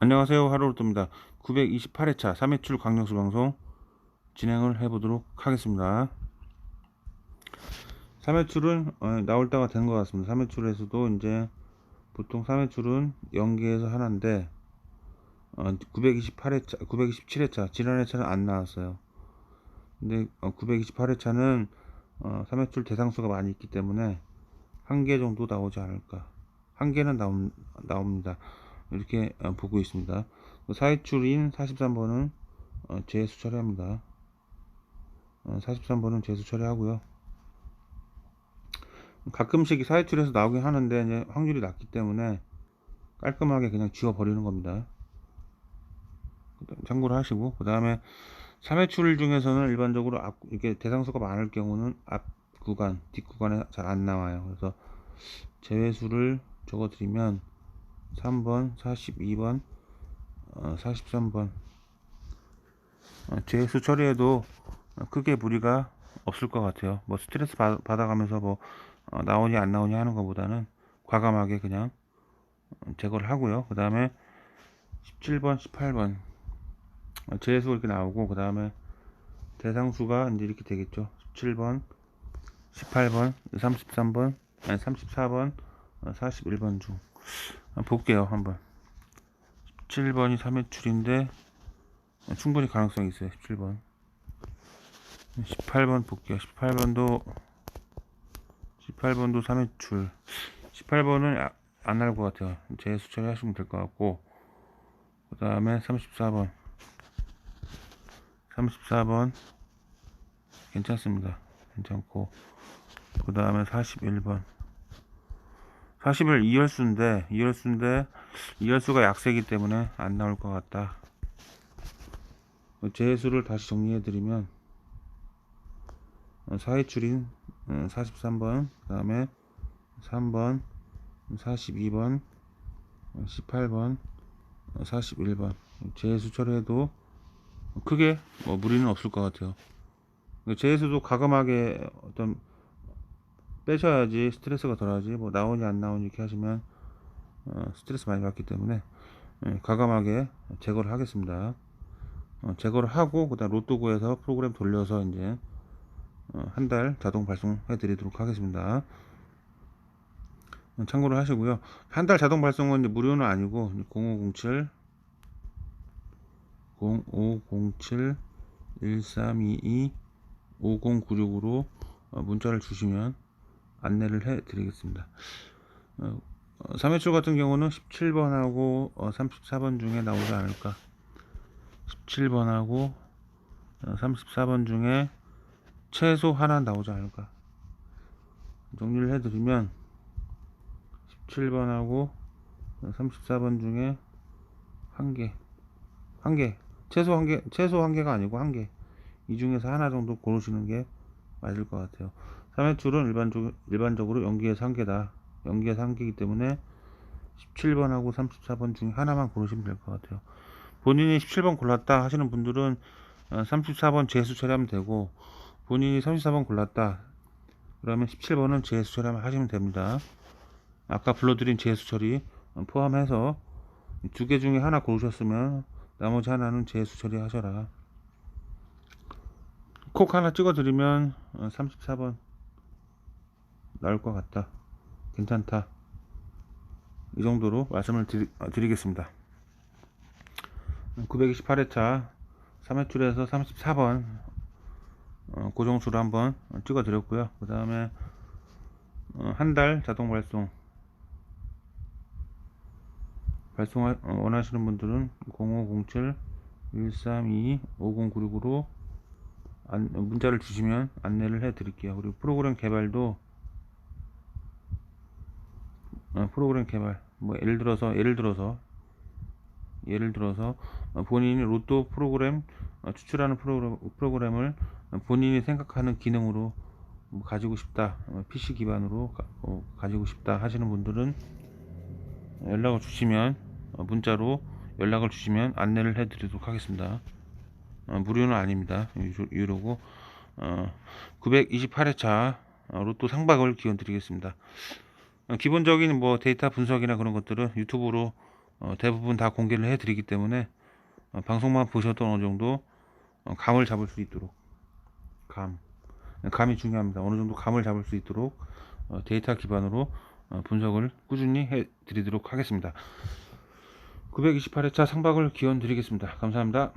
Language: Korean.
안녕하세요. 하루로또입니다. 928회차 3회출 강력수 방송 진행을 해보도록 하겠습니다. 3회출은 어, 나올 때가 된 것 같습니다. 3회출에서도 이제 보통 3회출은 연계해서 하나인데 어, 928회차, 927회차 지난회차는 안 나왔어요. 근데 어, 928회차는 어, 3회출 대상수가 많이 있기 때문에 한 개 정도 나오지 않을까. 한 개는 나옵, 나옵니다. 이렇게 어, 보고 있습니다. 사회출인 43번은 어, 재수 처리합니다. 43번은 재수 처리하고요. 가끔씩 사회출에서 나오긴 하는데 이제 확률이 낮기 때문에 깔끔하게 그냥 지워버리는 겁니다. 참고를 하시고 그 다음에 3회출 중에서는 일반적으로 앞, 이렇게 대상수가 많을 경우는 앞 구간, 뒷 구간에 잘 안 나와요. 그래서 제외수를 적어드리면 3번, 42번, 어, 43번 어, 재수 처리해도 크게 무리가 없을 것 같아요. 뭐 스트레스 받, 아가면서 뭐 어, 나오니 안 나오니 하는 것보다는 과감하게 그냥 어, 제거를 하고요. 그 다음에 17번, 18번 어, 재수가 이렇게 나오고 그 다음에 대상수가 이제 이렇게 되겠죠. 17번, 18번, 33번, 아니 34번, 41번 볼게요 한번. 17번이 3회 출인데 충분히 가능성이 있어요 17번. 18번 볼게요. 18번도 18번도 3회 출 18번은 안 나올 것 같아요. 재수 처리하시면 될 것 같고. 그 다음에 34번. 34번. 괜찮습니다. 괜찮고. 그 다음에 41번 40일 2열수인데 2열수인데 2열수가 약세기 때문에 안 나올 것 같다. 재수를 다시 정리해 드리면 사회출인 43번 그 다음에 3번 42번 18번 41번. 재수 처리해도 크게 뭐 무리는 없을 것 같아요. 재수도 가감하게 어떤 빼셔야지 스트레스가 덜하지. 뭐 나오니 안 나오니 이렇게 하시면 어, 스트레스 많이 받기 때문에 예, 과감하게 제거를 하겠습니다. 어, 제거를 하고 그 다음 로또구에서 프로그램 돌려서 이제 어, 한 달 자동 발송해 드리도록 하겠습니다. 어, 참고를 하시고요. 한 달 자동 발송은 무료는 아니고 0507 0507 1322 5096으로 문자를 주시면 안내를 해 드리겠습니다. 어, 3회출 같은 경우는 17번하고 어, 34번 중에 나오지 않을까. 17번하고 어, 34번 중에 최소 하나 나오지 않을까. 정리를 해드리면 17번하고 34번 중에 한 개, 한 개, 최소 한 개, 최소 한 개가 아니고 한 개. 이 중에서 하나 정도 고르시는 게 맞을 것 같아요. 3회출은 일반적, 일반적으로 개다. 연기에서 한 개이기 때문에 17번하고 34번 중에 하나만 고르시면 될 것 같아요. 본인이 17번 골랐다 하시는 분들은 34번 어, 재수 처리하면 되고 본인이 34번 골랐다 그러면 17번은 재수 처리하면 하시면 됩니다. 아까 불러드린 재수 처리 포함해서 두 개 중에 하나 고르셨으면 나머지 하나는 재수 처리 하셔라. 콕 하나 찍어 드리면 34번 어, 나올 것 같다. 괜찮다. 이 정도로 말씀을 드리, 어, 겠습니다 928회차 3회출에서 34번 어, 고정수로 한번 찍어 드렸고요. 그 다음에 어, 한달 자동 발송 발송 어, 원하시는 분들은 0507 132 5096으로 안, 문자를 주시면 안내를 해 드릴게요. 그리고 프로그램 개발도 어, 프로그램 개발. 뭐 예를 들어서 예를 들어서 예를 들어서 어, 본인이 로또 프로그램 어, 추출하는 프로그램, 프로그램을 본인이 생각하는 기능으로 뭐 가지고 싶다 PC 기반으로 가, 지고 싶다 하시는 분들은 연락을 주시면 문자로 연락을 주시면 안내를 해 드리도록 하겠습니다. 무료는 아닙니다. 유료고 928회차 로또 상박을 기원 드리겠습니다. 어, 기본적인 뭐 데이터 분석이나 그런 것들은 유튜브로 어, 대부분 다 공개를 해드리기 때문에 어, 방송만 보셔도 어느 정도 어, 감을 잡을 수 있도록 감 감이 중요합니다. 어느 정도 감을 잡을 수 있도록 어, 데이터 기반으로 어, 분석을 꾸준히 해드리도록 하겠습니다. 928회차 상박을 기원 드리겠습니다. 감사합니다.